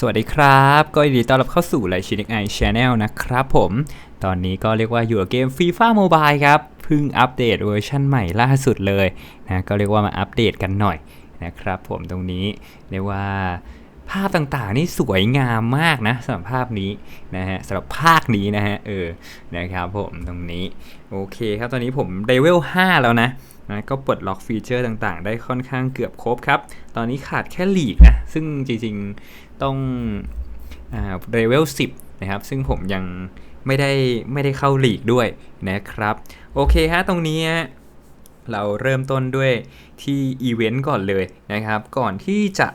สวัสดีครับ ก็ยินดีต้อนรับเข้าสู่ไลชินิกไอชแนลนะครับผม ตอนนี้ก็เรียกว่าอยู่กับเกม FIFA Mobile ครับเพิ่งอัปเดตเวอร์ชันใหม่ล่าสุดเลยนะก็เรียกว่ามาอัปเดตกันหน่อยนะครับผมตรงนี้เรียกว่าภาพต่างๆ นี่สวยงามมากนะสำหรับภาพนี้นะฮะสำหรับภาคนี้นะฮะเออนะครับผมตรงนี้โอเคครับตอนนี้ผมเลเวล 5 แล้วนะนะก็ปลดล็อกฟีเจอร์ต่างๆ ได้ค่อนข้างเกือบครบครับ ตอนนี้ขาดแค่หลีกนะ ซึ่งจริงๆ ต้องเลเวล10 นะครับ ซึ่งผมยังไม่ได้ไม่ได้เข้าลีกด้วยนะครับ โอเคฮะตรงนี้เราเริ่มต้นด้วยที่อีเวนต์ก่อนเลยนะครับ ก่อนที่จะ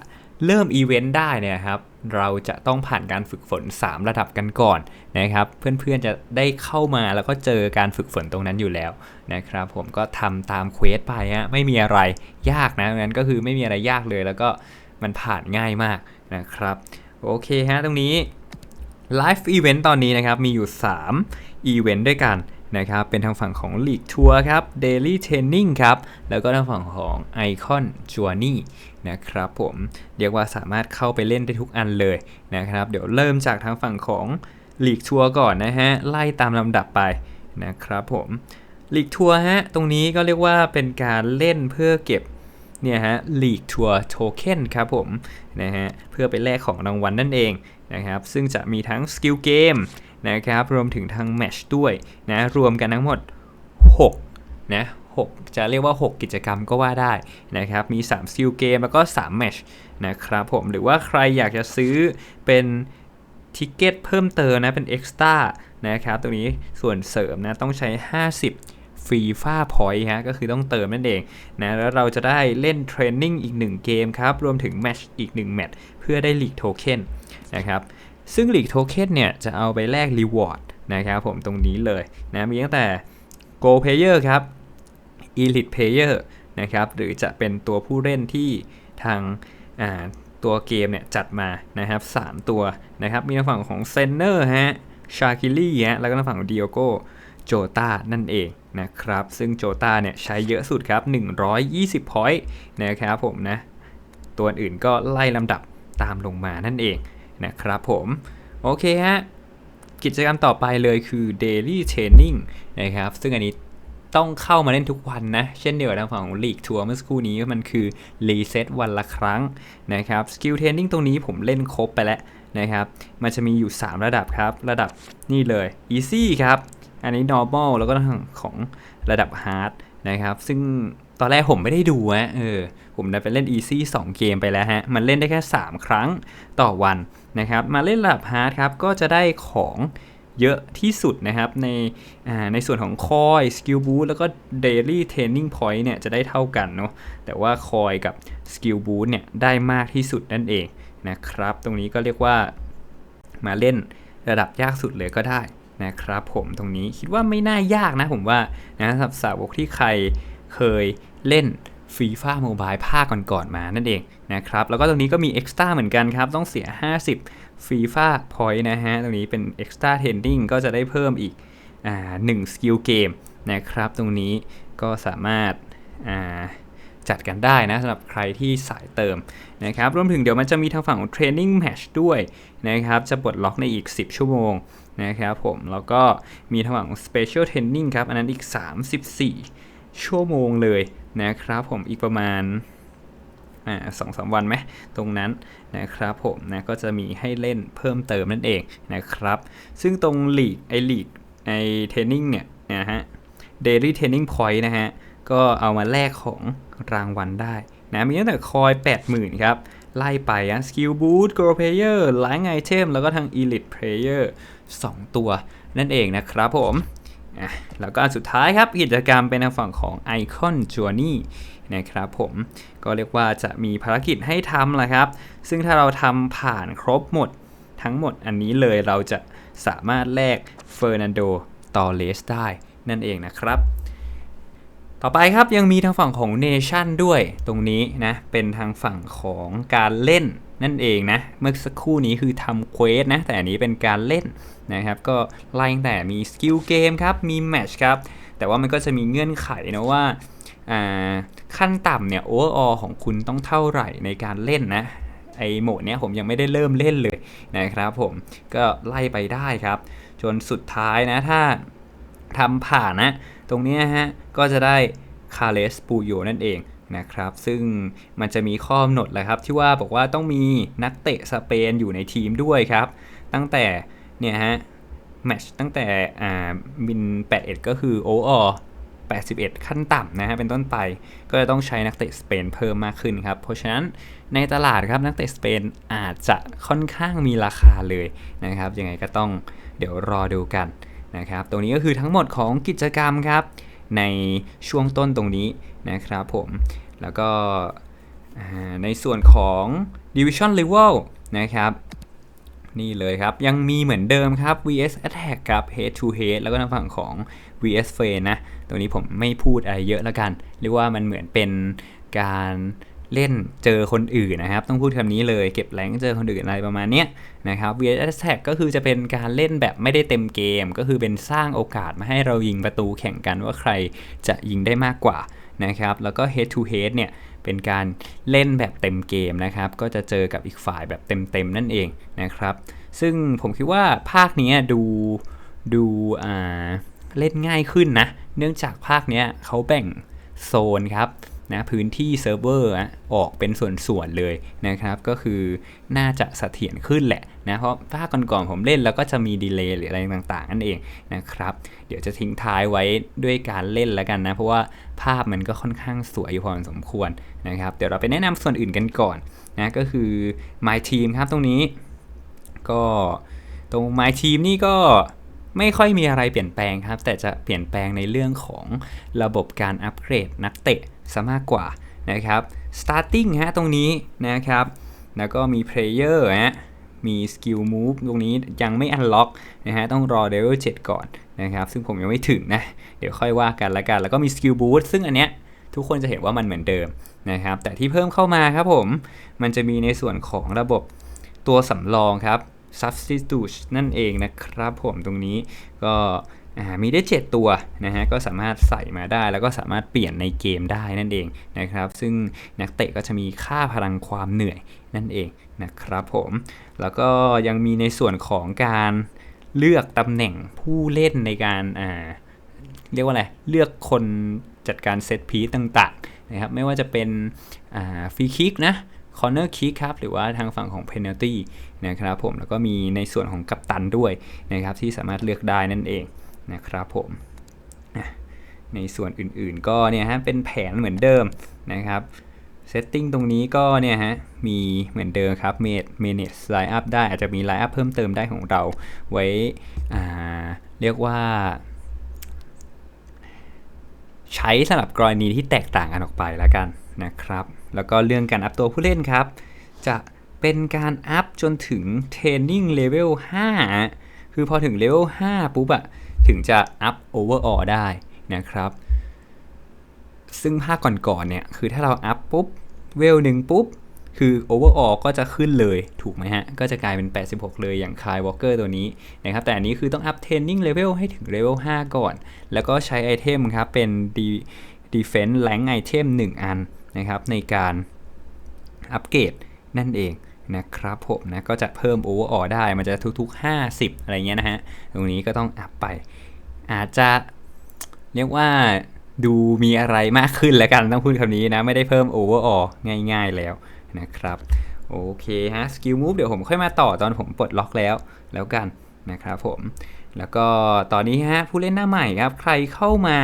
เริ่มอีเวนต์ได้เนี่ยครับเราจะต้องผ่านการฝึกฝน 3 ระดับกันก่อนนะครับ เพื่อนๆจะได้เข้ามาแล้วก็เจอการฝึกฝนตรงนั้นอยู่แล้วนะครับ ผมก็ทำตามเควสไปฮะไม่มีอะไรยากนะนั้นก็คือไม่มีอะไรยากเลยแล้วก็ มันผ่านง่ายมากนะครับ โอเคฮะตรงนี้ไลฟ์อีเวนต์ตอนนี้นะครับ มีอยู่ 3 อีเวนต์ด้วยกันนะครับ เป็นทางฝั่งของ League Tour ครับ Daily Training ครับ แล้วก็ทางฝั่งของ Icon Journey นะครับผมเรียกว่าสามารถเข้าไปเล่นได้ทุกอันเลยนะครับ เดี๋ยวเริ่มจากทางฝั่งของ League Tour ก่อนนะฮะ ไล่ตามลำดับไปนะครับผม League Tour ฮะ ตรงนี้ก็เรียกว่าเป็นการเล่นเพื่อเก็บ เนี่ยฮะ League Tour Token ครับผมนะฮะเพื่อไปแลกของรางวัลนั่นเองนะครับซึ่งจะมีทั้ง Skill Game นะครับรวมถึงทางแมชด้วยนะรวมกันทั้งหมด 6 นะ 6 จะเรียกว่า 6 กิจกรรมก็ว่าได้นะครับมี3ซิลเกมแล้วก็3แมชนะครับผมหรือว่าใครอยากจะซื้อเป็นทิเกตเพิ่มเติมนะเป็นเอ็กซ์ต้านะครับตรงนี้ส่วนเสริมนะต้องใช้ 50 ฟรีฟ้าพอยต์ฮะก็คือต้องเติมนั่นเองนะแล้วเราจะได้เล่นเทรนนิ่งอีก 1 เกมครับ รวมถึงแมชอีก 1 แมตช์เพื่อได้ลีกโทเค็นนะครับซึ่ง League Token เนี่ยจะเอาไปแลก Reward นะครับผมตรงนี้เลยนะมีตั้งแต่ Go Player ครับ Elite Player นะครับหรือจะเป็นตัวผู้เล่นที่ทางตัวเกมเนี่ยจัดมานะครับ 3 ตัวนะครับมีทางฝั่งของเซนเนอร์ฮะชาคิลี่ฮะแล้วก็ทางฝั่งของดิโอโกโจตานั่นเอง นะครับ ซึ่งโจตาเนี่ยใช้เยอะสุดครับ 120 point นะครับผมนะ ตัวอื่นก็ไล่ลำดับตามลงมานั่นเองนะครับผม โอเคฮะ กิจกรรมต่อไปเลยคือ Daily Training นะครับ ซึ่งอันนี้ต้องเข้ามาเล่นทุกวันนะ เช่นเดียวกับทางฝั่งของ League Tour เมื่อสักครู่นี้มันคือรีเซ็ตวันละครั้งนะครับ Skill Training ตรงนี้ผมเล่นครบไปแล้วนะครับ มันจะมีอยู่ 3 ระดับครับ ระดับนี่เลย Easy ครับ อันนี้ Normal แล้วก็ทางของระดับ Hard นะครับ ซึ่งตอนแรกผมไม่ได้ดูฮะเออผมได้ไปเล่น Easy 2 เกมไปแล้วฮะ มันเล่นได้แค่ 3 ครั้งต่อวันนะครับ มาเล่นระดับ Hard ครับ ก็จะได้ของเยอะที่สุดนะครับ ในในส่วนของคอย Skill Boost แล้วก็ Daily Training Point เนี่ยจะได้เท่ากันเนาะแต่ว่าคอยกับ Skill Boost เนี่ยได้มากที่สุดนั่นเองนะครับ ตรงนี้ก็เรียกว่ามาเล่นระดับยากสุดเลยก็ได้ นะครับผมตรงนี้คิดว่าไม่น่ายากนะผมว่านะสำหรับสาวกที่ใครเคยเล่นฟีฟ่าโมบายภาคก่อนๆมานั่นเองนะครับ แล้วก็ตรงนี้ก็มีเอ็กซ์ต้าเหมือนกันครับ ต้องเสีย 50ฟีฟ่าพอยต์นะฮะ ตรงนี้เป็นเอ็กซ์ต้าเทนดิ้งก็จะได้เพิ่มอีกอ่าหนึ่งสกิลเกมนะครับ ตรงนี้ก็สามารถอ่าจัดกันได้นะสำหรับใครที่สายเติมนะครับ รวมถึงเดี๋ยวมันจะมีทางฝั่งของเทรนนิ่งแมชด้วยนะครับ จะปลดล็อกในอีก 10 ชั่วโมง นะครับผม แล้วก็มีทางฝั่งของ Special Training ครับ อันนั้นอีก 34 ชั่วโมงเลยนะครับผมอีกประมาณสองสามวันไหมตรงนั้นนะครับผมนะก็จะมีให้เล่นเพิ่มเติมนั่นเองนะครับ ซึ่งตรงหลีกไอหลีกไอเทรนนิ่งเนี่ยนะฮะเดลี่เทรนนิ่งพอยต์นะฮะก็เอามาแลกของรางวัลได้นะมีตั้งแต่คอย 80,000 ครับ ไล่ไปอะสกิลบูทโกลเพเยอร์ไลน์ไอเทมแล้วก็ทาง Elite Player 2 ตัวนั่นเองนะครับผมแล้วก็อันสุดท้ายครับกิจกรรมเป็นทางฝั่งของ Icon Journey นะครับผมก็เรียกว่าจะมีภารกิจให้ทำแหละครับ ซึ่งถ้าเราทำผ่านครบหมดทั้งหมดอันนี้เลยเราจะสามารถแลกเฟอร์นันโดตอเลสได้นั่นเองนะครับ ต่อไปครับยังมีทางฝั่งของเนชั่นด้วย ตรงนี้นะเป็นทางฝั่งของการเล่นนั่นเองนะ เมื่อสักครู่นี้คือทำเควสนะ แต่อันนี้เป็นการเล่นนะครับ ก็ไล่แต่มีสกิลเกมครับ มีแมชครับ แต่ว่ามันก็จะมีเงื่อนไขนะว่าขั้นต่ำเนี่ยโอเวอร์ออของคุณต้องเท่าไหร่ในการเล่นนะไอโหมดเนี้ยผมยังไม่ได้เริ่มเล่นเลยนะครับผมก็ไล่ไปได้ครับ จนสุดท้ายนะถ้าทำผ่านนะ ตรงนี้ฮะก็จะได้คาเลสปูโยนั่นเองนะครับซึ่งมันจะมีข้อกำหนดแหละครับที่ว่าบอกว่าต้องมีนักเตะสเปนอยู่ในทีมด้วยครับ ตั้งแต่เนี่ยฮะแมตช์ตั้งแต่อ่าบิน 81 ก็คือโอออ81 ขั้นต่ำนะฮะเป็นต้นไป ก็จะต้องใช้นักเตะสเปนเพิ่มมากขึ้นครับ เพราะฉะนั้นในตลาดครับนักเตะสเปนอาจจะค่อนข้างมีราคาเลยนะครับยังไงก็ต้องเดี๋ยวรอดูกัน นะครับตรงนี้ก็คือทั้งหมดของกิจกรรมครับในช่วงต้นตรงนี้นะครับผม แล้วก็ในส่วนของ Division Level นะครับนี่เลยครับ ยังมีเหมือนเดิมครับ vs attack ครับ head to head แล้วก็ทางฝั่งของ vs f a n นะ ตรงนี้ผมไม่พูดอะไรเยอะแล้วกัน เรียกว่ามันเหมือนเป็นการ เล่นเจอคนอื่นนะครับ ต้องพูดคำนี้เลยเก็บแรงเจอคนอื่นอะไรประมาณเนี้ยนะครับ vs attack ก็คือจะเป็นการเล่นแบบไม่ได้เต็มเกม ก็คือเป็นสร้างโอกาสมาให้เรายิงประตูแข่งกันว่าใครจะยิงได้มากกว่านะครับ แล้วก็ head to head เนี่ยเป็นการเล่นแบบเต็มเกมนะครับ ก็จะเจอกับอีกฝ่ายแบบเต็มๆนั่นเองนะครับ ซึ่งผมคิดว่าภาคนี้ดูดูเล่นง่ายขึ้นนะ เนื่องจากภาคนี้เขาแบ่งโซนครับ นะพื้นที่เซิร์ฟเวอร์ออกเป็นส่วนๆเลยนะครับ ก็คือน่าจะเสถียรขึ้นแหละนะเพราะภาคก่อนๆผมเล่นแล้วก็จะมีดีเลย์หรืออะไรต่างๆนั่นเองนะครับเดี๋ยวจะทิ้งท้ายไว้ด้วยการเล่นแล้วกันนะ เพราะว่าภาพมันก็ค่อนข้างสวยอยู่พอสมควรนะครับ เดี๋ยวเราไปแนะนำส่วนอื่นกันก่อนนะก็คือ My Team ครับตรงนี้ ก็ตรง My Team นี่ก็ ไม่ค่อยมีอะไรเปลี่ยนแปลงครับ แต่จะเปลี่ยนแปลงในเรื่องของระบบการอัปเกรดนักเตะซะมากกว่านะครับ starting ฮะตรงนี้นะครับ แล้วก็มี player ฮะมี skill move ตรงนี้ยังไม่ unlock นะฮะต้องรอ level 7ก่อนนะครับ ซึ่งผมยังไม่ถึงนะ เดี๋ยวค่อยว่ากันละกัน แล้วก็มี skill boost ซึ่งอันเนี้ยทุกคนจะเห็นว่ามันเหมือนเดิมนะครับ แต่ที่เพิ่มเข้ามาครับผม มันจะมีในส่วนของระบบตัวสำรองครับ substitute นั่นเองนะครับผมตรงนี้ก็มีได้ 7 ตัวนะฮะก็สามารถใส่มาได้แล้วก็สามารถเปลี่ยนในเกมได้นั่นเองนะครับ ซึ่งนักเตะก็จะมีค่าพลังความเหนื่อยนั่นเองนะครับผมแล้วก็ยังมีในส่วนของการเลือกตำแหน่งผู้เล่นในการอ่าเรียกว่าอะไรเลือกคนจัดการเซตพีซต่างๆนะครับไม่ว่าจะเป็นฟรีคิกนะ คอร์เนอร์คิกครับหรือว่าทางฝั่งของเพน a l ตี้นะครับผมแล้วก็มีในส่วนของกัปตันด้วยนะครับที่สามารถเลือกได้นั่นเองนะครับผมในส่วนอื่นๆก็เนี่ยฮะเป็นแผนเหมือนเดิมนะครับเซตติ้งตรงนี้ก็เนี่ยฮะมีเหมือนเดิมครับเมดเมเนจไลน์อัพได้อาจจะมีไลน์อัพเพิ่มเติมได้ของเราไว้เรียกว่า ใช้สำหรับกรณีที่แตกต่างกันออกไปแล้วกันนะครับ แล้วก็เรื่องการอัพตัวผู้เล่นครับ จะเป็นการอัพจนถึงเทรนนิ่งเลเวล5คือพอถึงเลเวล5ปุ๊บอะถึงจะอัพโอเวอร์ออได้นะครับ ซึ่งภาคก่อนๆเนี่ย คือถ้าเราอัพปุ๊บ เวลหนึ่งปุ๊บ คือโอเวอร์ออก็จะขึ้นเลยถูกไหมฮะ ก็จะกลายเป็น 86 เลยอย่างคายวอลเกอร์ตัวนี้นะครับ แต่อันนี้คือต้องอัพเทรนนิ่งเลเวลให้ถึงเลเวล5ก่อน แล้วก็ใช้ไอเทมครับ เป็น Defense Rank ไอเทม1อัน นะครับในการอัปเกรดนั่นเองนะครับผมนะก็จะเพิ่มโอเวอร์ออได้มันจะทุกๆ 50 อะไรเงี้ยนะฮะ ตรงนี้ก็ต้องอัพไป อาจจะเรียกว่าดูมีอะไรมากขึ้นแล้วกันต้องพูดคำนี้นะ ไม่ได้เพิ่มโอเวอร์ออง่ายๆแล้วนะครับ โอเคฮะสกิลมูฟเดี๋ยวผมค่อยมาต่อตอนผมปลดล็อกแล้วแล้วกันนะครับผม แล้วก็ตอนนี้ฮะผู้เล่นหน้าใหม่ครับ ใครเข้ามา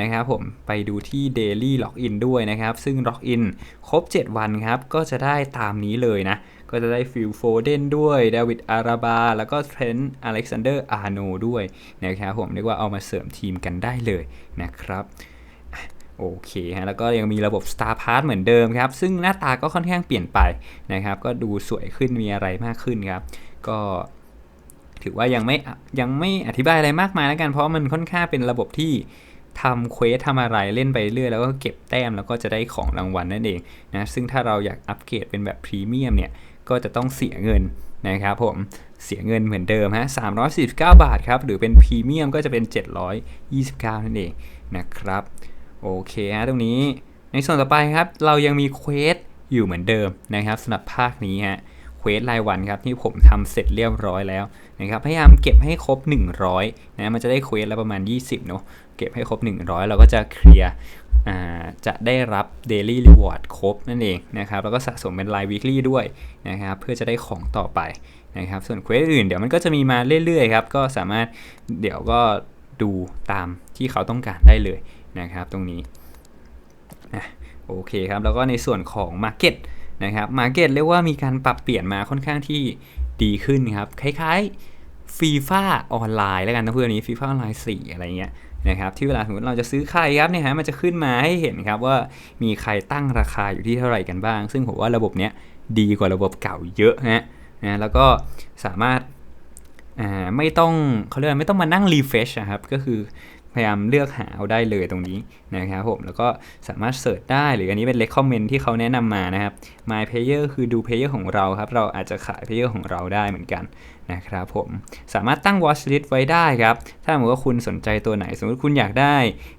นะครับผมไปดูที่ Daily Login ด้วยนะครับ ซึ่ง Login ครบ 7 วันครับ ก็จะได้ตามนี้เลยนะ ก็จะได้ฟิลโฟเดนด้วยเดวิดอาราบา แล้วก็เทรนต์อเล็กซานเดอร์อาร์โนด้วยนะครับผมเรียกว่าเอามาเสริมทีมกันได้เลยนะครับโอเคฮะแล้วก็ยังมีระบบ Star Pass เหมือนเดิมครับ ซึ่งหน้าตาก็ค่อนข้างเปลี่ยนไปนะครับ ก็ดูสวยขึ้นมีอะไรมากขึ้นครับ ก็ถือว่ายังไม่ยังไม่อธิบายอะไรมากมายแล้วกัน เพราะมันค่อนข้างเป็นระบบที่ ทำเควสทำอะไรเล่นไปเรื่อยแล้วก็เก็บแต้มแล้วก็จะได้ของรางวัลนั่นเองนะซึ่งถ้าเราอยากอัปเกรดเป็นแบบพรีเมียมเนี่ยก็จะต้องเสียเงินนะครับผมเสียเงินเหมือนเดิมฮะ349 บาทครับหรือเป็นพรีเมียมก็จะเป็น 729 นั่นเองนะครับโอเคฮะตรงนี้ในส่วนต่อไปครับเรายังมีเควสอยู่เหมือนเดิมนะครับสำหรับภาคนี้ฮะเควสรายวันครับที่ผมทำเสร็จเรียบร้อยแล้วนะครับพยายามเก็บให้ครบ 100นะมันจะได้เควสแล้วประมาณ 20เนาะ เก็บให้ครบ 100 เราก็จะเคลียร์จะได้รับ Daily Reward ครบนั่นเองนะครับแล้วก็สะสมเป็นราย Weekly ด้วยนะครับเพื่อจะได้ของต่อไปนะครับส่วนเควสอื่นเดี๋ยวมันก็จะมีมาเรื่อยๆครับก็สามารถเดี๋ยวก็ดูตามที่เขาต้องการได้เลยนะครับตรงนี้นะโอเคครับแล้วก็ในส่วนของ Market นะครับ Market เรียกว่ามีการปรับเปลี่ยนมาค่อนข้างที่ดีขึ้นครับคล้ายๆฟีฟ่าออนไลน์แล้วกันนะเพื่อนนี้ฟีฟ่าออนไลน์4อะไรเงี้ย นะครับที่เวลาสมมติเราจะซื้อใครครับเนี่ยฮะมันจะขึ้นมาให้เห็นครับว่ามีใครตั้งราคาอยู่ที่เท่าไหร่กันบ้าง ซึ่งผมว่าระบบเนี้ยดีกว่าระบบเก่าเยอะฮะนะแล้วก็สามารถอ่าไม่ต้องเขาเรียกไม่ต้องมานั่งรีเฟชนะครับก็คือพยายามเลือกหาเอาได้เลยตรงนี้นะครับผมแล้วก็สามารถเสิร์ชได้หรืออันนี้เป็น recommend ที่เขาแนะนำมานะครับ My Player คือดู Player ของเราครับ เราอาจจะขาย Player ของเราได้เหมือนกัน นะครับผมสามารถตั้ง Watch List ไว้ได้ครับ ถ้าสมมติว่าคุณสนใจตัวไหน สมมติคุณอยากได้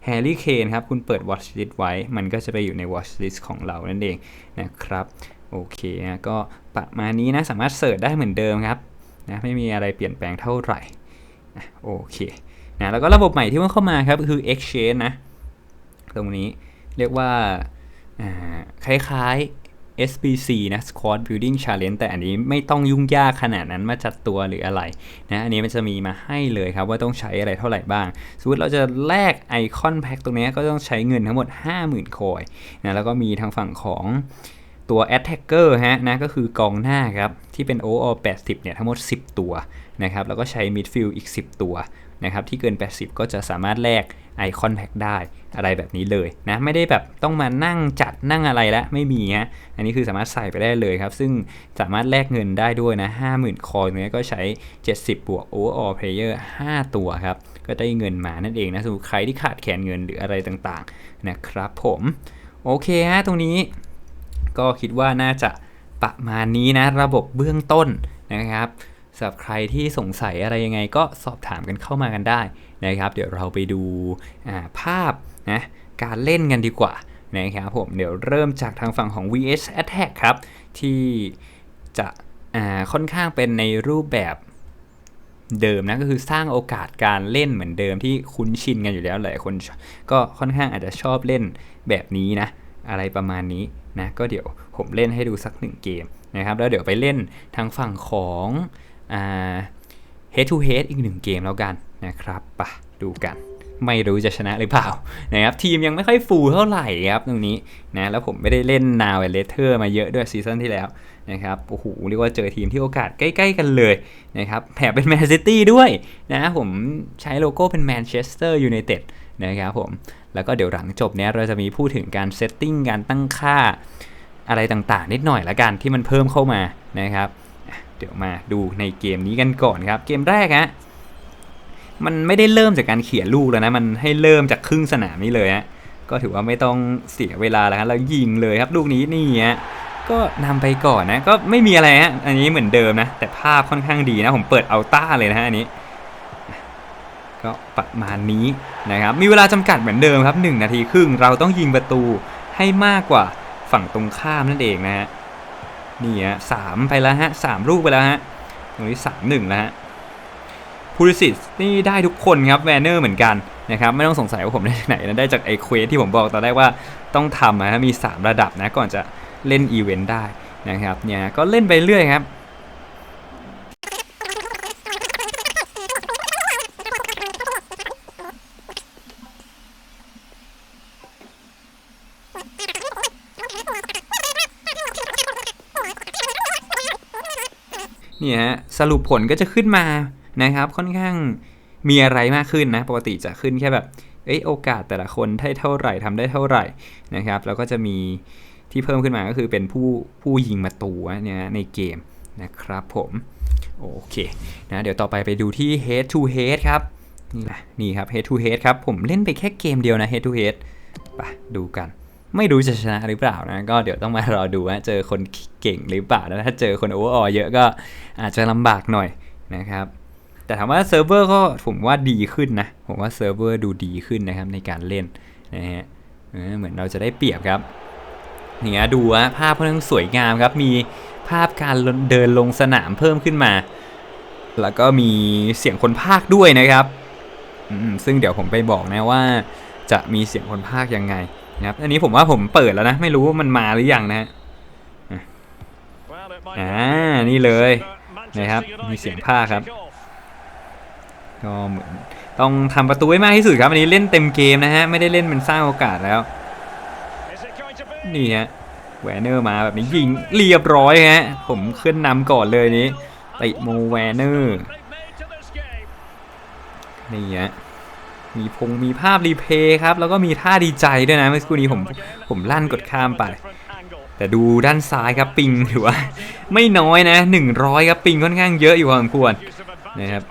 Harry Kane ครับ คุณเปิด Watch List ไว้ มันก็จะไปอยู่ใน Watch List ของเรานั่นเองนะครับ โอเคนะก็ประมาณนี้นะ สามารถเสิร์ชได้เหมือนเดิมครับนะไม่มีอะไรเปลี่ยนแปลงเท่าไหร่นะโอเคนะแล้วก็ระบบใหม่ที่เพิ่งเข้ามาครับคือ Exchange นะ ตรงนี้เรียกว่าคล้ายๆ SBC นะ Squad Building Challenge แต่อันนี้ไม่ต้องยุ่งยากขนาดนั้นมาจัดตัวหรืออะไรนะอันนี้มันจะมีมาให้เลยครับว่าต้องใช้อะไรเท่าไหร่บ้าง สมมติเราจะแลกไอคอนแพ็คตรงนี้ก็ต้องใช้เงินทั้งหมด 50,000คอยนะแล้วก็มีทางฝั่งของตัว Attacker ฮะนะก็คือกองหน้าครับ ที่เป็น overall 80 เนี่ย ทั้งหมด 10 ตัวนะครับ แล้วก็ใช้ midfield อีก 10 ตัว นะครับที่เกิน 80 ก็จะสามารถแลกไอคอนแพ็กได้อะไรแบบนี้เลยนะไม่ได้แบบต้องมานั่งจัดนั่งอะไรแล้วไม่มีฮะอันนี้คือสามารถใส่ไปได้เลยครับ ซึ่งสามารถแลกเงินได้ด้วยนะ 50,000 คอยเนี้ก็ใช้ 70 บวก overall player 5 ตัวครับ ก็ได้เงินมานั่นเองนะสมมติใครที่ขาดแคลนเงินหรืออะไรต่างๆนะครับผมโอเคฮะตรงนี้ก็คิดว่าน่าจะประมาณนี้นะระบบเบื้องต้นนะครับ สำหรับใครที่สงสัยอะไรยังไงก็สอบถามกันเข้ามากันได้นะครับ เดี๋ยวเราไปดูภาพนะการเล่นกันดีกว่านะครับผมเดี๋ยวเริ่มจากทางฝั่งของ VS Attack ครับ ที่จะค่อนข้างเป็นในรูปแบบเดิมนะก็คือสร้างโอกาสการเล่นเหมือนเดิมที่คุ้นชินกันอยู่แล้วหลายคนก็ค่อนข้างอาจจะชอบเล่นแบบนี้นะ อะไรประมาณนี้นะ ก็เดี๋ยวผมเล่นให้ดูสักหนึ่งเกมนะครับ แล้วเดี๋ยวไปเล่นทางฝั่งของ head to head อีกหนึ่งเกมแล้วกันนะครับปะดูกัน ไม่รู้จะชนะหรือเปล่านะครับทีมยังไม่ค่อยฟูเท่าไหร่ครับตรงนี้นะแล้วผมไม่ได้เล่นนาวเอเลเทอร์มาเยอะด้วยซีซั่นที่แล้วนะครับโอ้โหเรียกว่าเจอทีมที่โอกาสใกล้ ๆ กันเลยนะครับแถมเป็นแมนซิตี้ด้วยนะผมใช้โลโก้เป็นแมนเชสเตอร์ยูไนเต็ดนะครับผมแล้วก็เดี๋ยวหลังจบเนี้ยเราจะมีพูดถึงการเซตติ้งการตั้งค่าอะไรต่างๆ นิดหน่อยละกันที่มันเพิ่มเข้ามานะครับ เดี๋ยวมาดูในเกมนี้กันก่อนครับ เกมแรกฮะมันไม่ได้เริ่มจากการเขียนลูกแล้วนะ มันให้เริ่มจากครึ่งสนามนี้เลยฮะก็ถือว่าไม่ต้องเสียเวลาแล้วครับแล้วยิงเลยครับลูกนี้นี่ฮะก็นำไปก่อนนะก็ไม่มีอะไรฮะอันนี้เหมือนเดิมนะ แต่ภาพค่อนข้างดีนะผมเปิดเอัลต้าเลยนะฮะอันนี้ ก็ประมาณนี้นะครับ มีเวลาจำกัดเหมือนเดิมครับ 1 นาทีครึ่งเราต้องยิงประตูให้มากกว่าฝั่งตรงข้ามนั่นเองนะฮะ นี่ฮะสามไปแล้วฮะสามลูกไปแล้วฮะตรงนี้สามหนึ่งแล้วฮะพูลิสิตนี่ได้ทุกคนครับแวนเนอร์เหมือนกันนะครับไม่ต้องสงสัยว่าผมได้จากไหนนะได้จากไอเควสที่ผมบอกตอนแรกว่าต้องทำนะมี 3 ระดับนะก่อนจะเล่นอีเวนต์ได้นะครับเนี่ยก็เล่นไปเรื่อยครับ นี่ยฮะสรุปผลก็จะขึ้นมานะครับ ค่อนข้างมีอะไรมากขึ้นนะ ปกติจะขึ้นแค่แบบเอ้โอกาสแต่ละคนได้เท่าไหร่ทำได้เท่าไหร่นะครับ แล้วก็จะมีที่เพิ่มขึ้นมาก็คือเป็นผู้ผู้ยิงมาตัวเนี่ยในเกมนะครับผมโอเคนะเดี๋ยวต่อไปไปดูที่ head to head ครับนี่แหละนี่ครับ head to head ครับ ผมเล่นไปแค่เกมเดียวนะ head to head ไปดูกัน ไม่รู้จะชนะหรือเปล่านะ ก็เดี๋ยวต้องมารอดูว่าเจอคนเก่งหรือเปล่านะถ้าเจอคนโอเวอร์ออเยอะก็อาจจะลำบากหน่อยนะครับแต่ถามว่าเซิร์ฟเวอร์ก็ผมว่าดีขึ้นนะ ผมว่าเซิร์ฟเวอร์ดูดีขึ้นนะครับในการเล่นนะฮะเหมือนเราจะได้เปรียบครับเนี่ยดูฮะภาพค่อนข้างสวยงามครับ มีภาพการเดินลงสนามเพิ่มขึ้นมา แล้วก็มีเสียงคนพากด้วยนะครับซึ่งเดี๋ยวผมไปบอกนะว่าจะมีเสียงคนพากยังไง นะครับอันนี้ผมว่าผมเปิดแล้วนะ ไม่รู้ว่ามันมาหรือยังนะฮะอ่านี่เลยนะครับมีเสียงงพาครับบก็เหมือนต้องทำประตูให้มากที่สุดครับอันนี้เล่นเต็มเกมนะฮะไม่ได้เล่นเป็นสร้างโอกาสแล้วนี่ฮะแวนเนอร์มาแบบนี้ยิงเรียบร้อยฮะผมขึ้นนำก่อนเลยนี้ติโมแวนเนอร์นี่ฮะ มีพงมีภาพรีเพย์ครับ แล้วก็มีท่าดีใจด้วยนะเมื่อสักครู่นี้ผมผมลั่นกดข้ามไป แต่ดูด้านซ้ายครับปิงถือว่า ไม่น้อยนะ 100 ครับปิงค่อนข้างเยอะอยู่พอสมควรนะครับ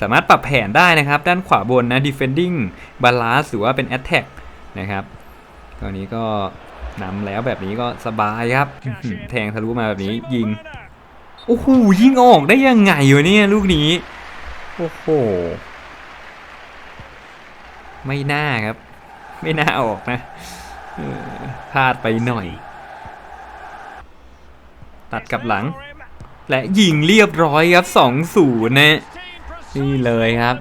สามารถปรับแผนได้นะครับ ด้านขวาบนนะ defending balance หรือว่าเป็น attack นะครับตอนนี้ก็นำแล้วแบบนี้ก็สบายครับ แทงทะลุมาแบบนี้ยิง โอ้โหยิงออกได้ยังไงวะเนี่ยลูกนี้ โอ้โห ไม่น่าครับ ไม่น่าออกนะพลาดไปหน่อย ตัดกลับหลัง และยิงเรียบร้อยครับ2-0นะนี่เลยครับ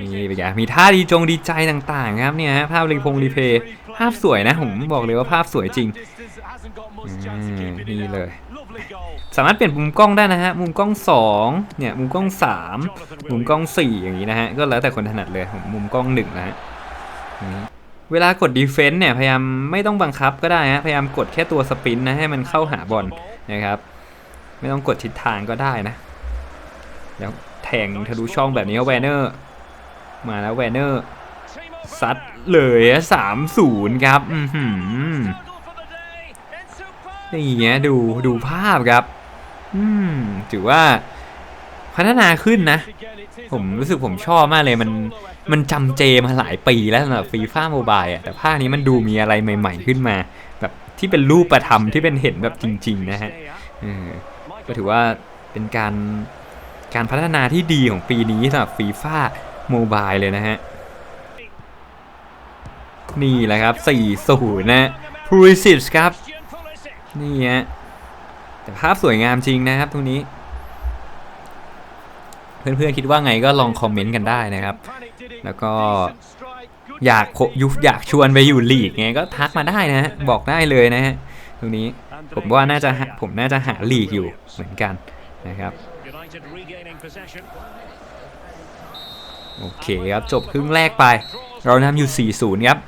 นี่เป็นไงมีท่าดีจงดีใจต่างๆ ครับเนี่ยฮะภาพรีพงรีเพย์ภาพสวยนะผมบอกเลยว่าภาพสวยจริงนี่เลย สามารถเปลี่ยนมุมกล้องได้นะฮะ มุมกล้อง2เนี่ย มุมกล้อง 3 มุมกล้อง 4 อย่างนี้นะฮะ ก็แล้วแต่คนถนัดเลยผมมุมกล้อง1นะฮะเวลากดดีเฟนต์เนี่ย พยายามไม่ต้องบังคับก็ได้ฮะ พยายามกดแค่ตัวสปินนะ ให้มันเข้าหาบอลนะครับ ไม่ต้องกดทิศทางก็ได้นะ แล้วแทงทะลุช่องแบบนี้ก็แวนเนอร์ มาแล้วแวนเนอร์ซัดเลยสามศูนย์ครับ อือหือนี่เงี้ยดูดูภาพครับ อืมถือว่าพัฒนาขึ้นนะ ผมรู้สึกผมชอบมากเลยมันมันจำเจมาหลายปีแล้วสำหรับฟีฟ่าโมบายอะแต่ภาคนี้มันดูมีอะไรใหม่ ๆ ขึ้นมา แบบที่เป็นรูปประธรรมที่เป็นเห็นแบบจริง ๆ นะฮะเออก็ถือว่าเป็นการการพัฒนาที่ดีของปีนี้สำหรับฟีฟ่าโมบายเลยนะฮะ นี่แหละครับ 4-0 นะ p u l i s i c ครับ นี่ฮะ แต่ภาพสวยงามจริงนะครับ ตรงนี้ เพื่อนๆคิดว่าไงก็ลองคอมเมนต์กันได้นะครับ แล้วก็อยากยุอยากชวนไปอยู่ลีกไงก็ทักมาได้นะฮะบอกได้เลยนะฮะตรงนี้ผมว่าน่าจะผมน่าจะหาลีกอยู่เหมือนกันนะครับโอเคครับจบครึ่งแรกไป เรานำอยู่ 4-0 ครับ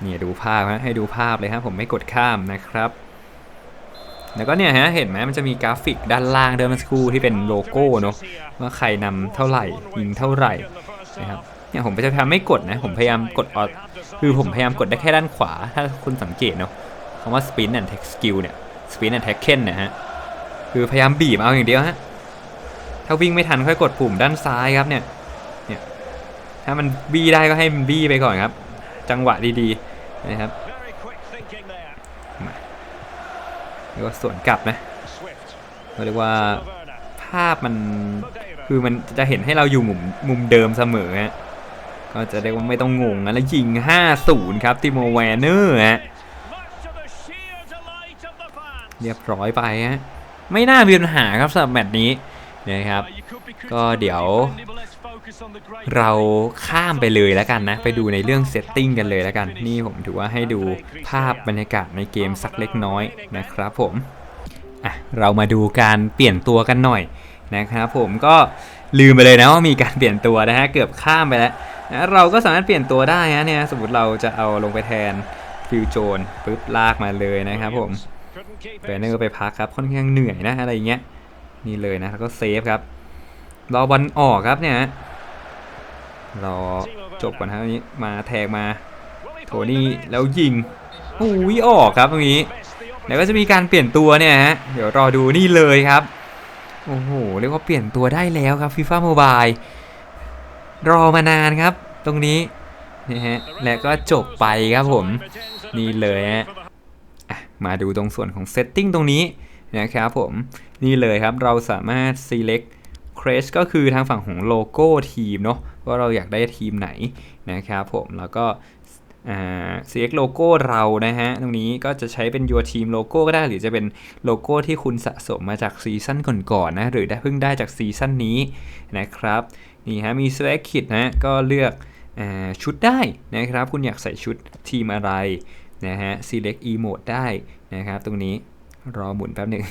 เนี่ยดูภาพฮะให้ดูภาพเลยครับผมไม่กดข้ามนะครับ แล้วก็เนี่ยฮะเห็นไหมมันจะมีกราฟิกด้านล่างเดิมสกครู่ที่เป็นโลโก้เนาะว่าใครนำเท่าไหร่ยิงเท่าไหร่นะครับเนี่ยผมจะพยายามไม่กดนะผมพยายามกดออคือผมพยายามกดได้แค่ด้านขวา ถ้าคุณสังเกตเนาะคำว่า spin and tech skill เนี่ย spin and tackle เนี่ยฮะคือพยายามบีบเอาอย่างเดียวฮะถ้าวิ่งไม่ทันค่อยกดปุ่มด้านซ้ายครับเนี่ยเนี่ยถ้ามันบี้ได้ก็ให้มันบี้ไปก่อนครับ จังหวะดีๆนะครับ เรียกว่าสวนกลับนะก็เรียกว่าภาพมันคือมันจะเห็นให้เราอยู่มุมมุมเดิมเสมอฮะก็จะเรียกว่าไม่ต้องงงนะแล้วยิง 5-0 ครับติโมแวนเนอร์ฮะเรียบร้อยไปฮะไม่น่ามีปัญหาครับสำหรับแมตช์นี้นะครับ ก็เดี๋ยว เราข้ามไปเลยแล้วกันนะ ไปดูในเรื่องเซตติ้งกันเลยแล้วกัน นี่ผมถือว่าให้ดูภาพบรรยากาศในเกมสักเล็กน้อยนะครับผมอะเรามาดูการเปลี่ยนตัวกันหน่อยนะครับผมก็ลืมไปเลยนะว่ามีการเปลี่ยนตัวนะฮะเกือบข้ามไปแล้วนะเราก็สามารถเปลี่ยนตัวได้ฮะเนี่ยสมมติเราจะเอาลงไปแทนฟิวโจนปุ๊บลากมาเลยนะครับผมแบนเนอร์ไปพักครับค่อนข้างเหนื่อยนะอะไรอย่างเงี้ยนี่เลยนะแล้วก็เซฟครับรอบอลออกครับเนี่ย รอจบก่อนครับอันนี้มาแทงมา โทนี่แล้วยิงโอ้ยออกครับตรงนี้แล้วก็จะมีการเปลี่ยนตัวเนี่ยฮะเดี๋ยวรอดูนี่เลยครับโอ้โหเรียกว่าเปลี่ยนตัวได้แล้วครับฟีฟ่าโมบายรอมานานครับ ตรงนี้นะฮะและก็จบไปครับผมนี่เลยฮะมาดูตรงส่วนของ setting ตรงนี้นะครับผมนี่เลยครับเราสามารถ select crest ก็คือทางฝั่งของโลโก้ทีมเนาะว่าเราอยากได้ทีมไหนนะครับผมแล้วก็ select โลโก้เรานะฮะ ตรงนี้ก็จะใช้เป็น your team โลโก้ก็ได้ หรือจะเป็นโลโก้ที่คุณสะสมมาจากซีซั่นก่อนๆนะหรือได้เพิ่งได้จากซีซั่นนี้นะครับ นี่ฮะ มี select kit นะ ก็เลือกอชุดได้นะครับ คุณอยากใส่ชุดทีมอะไรนะฮะ select emote ได้นะครับ ตรงนี้ รอหมุนแป๊บหนึ่ง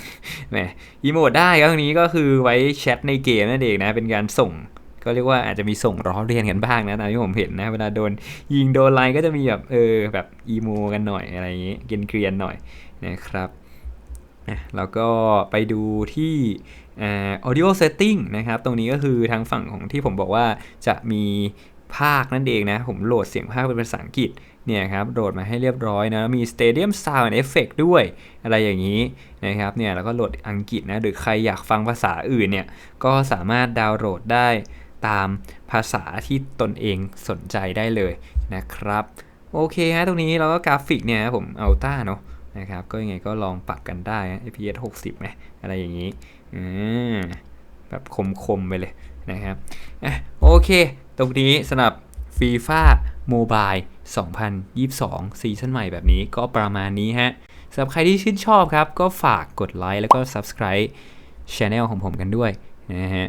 แหม emote ได้ครับตรงนี้ก็คือไว้แชทในเกมนั่นเองนะ เป็นการส่ง ก็เรียกว่าอาจจะมีส่งล้อเลียนกันบ้างนะตามที่ผมเห็นนะ เวลาโดนยิงโดนไลน์ก็จะมีแบบเออแบบอีโมกันหน่อยอะไรอย่างงี้ เกรียนๆหน่อยนะครับแล้วก็ไปดูที่อ่า audio setting นะครับ ตรงนี้ก็คือทางฝั่งของที่ผมบอกว่าจะมีภาคนั่นเองนะ ผมโหลดเสียงภาคเป็นภาษาอังกฤษ เนี่ยครับโหลดมาให้เรียบร้อยนะมี Stadium Sound and Effect ด้วย อะไรอย่างนี้นะครับเนี่ยแล้วก็โหลดอังกฤษนะหรือใครอยากฟังภาษาอื่นเนี่ยก็สามารถดาวน์โหลดได้ตามภาษาที่ตนเองสนใจได้เลยนะครับโอเคฮะตรงนี้เราก็กราฟิกเนี่ยครับผมเอัลต้าเนาะนะครับก็ยังไงก็ลองปรับกันได้นะ FPS 60ไหมอะไรอย่างนี้อแบบคมๆไปเลยนะครับโอเค ตรงนี้สำหรับ FIFA Mobile 2022 ซีซั่นใหม่แบบนี้ก็ประมาณนี้ฮะสำหรับใครที่ชื่นชอบครับ ก็ฝากกดไลค์แล้วก็ Subscribe Channel ของผมกันด้วยนะฮะ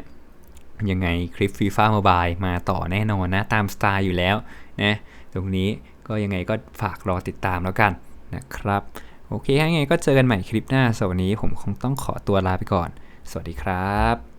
ยังไงคลิป FIFA Mobile มาต่อแน่นอนนะ ตามสไตล์อยู่แล้วนะตรงนี้ก็ยังไงก็ฝากรอติดตามแล้วกันนะครับ โอเคยังไงก็เจอกันใหม่คลิปหน้าสำหรับวันนี้ผมคงต้องขอตัวลาไปก่อน สวัสดีครับ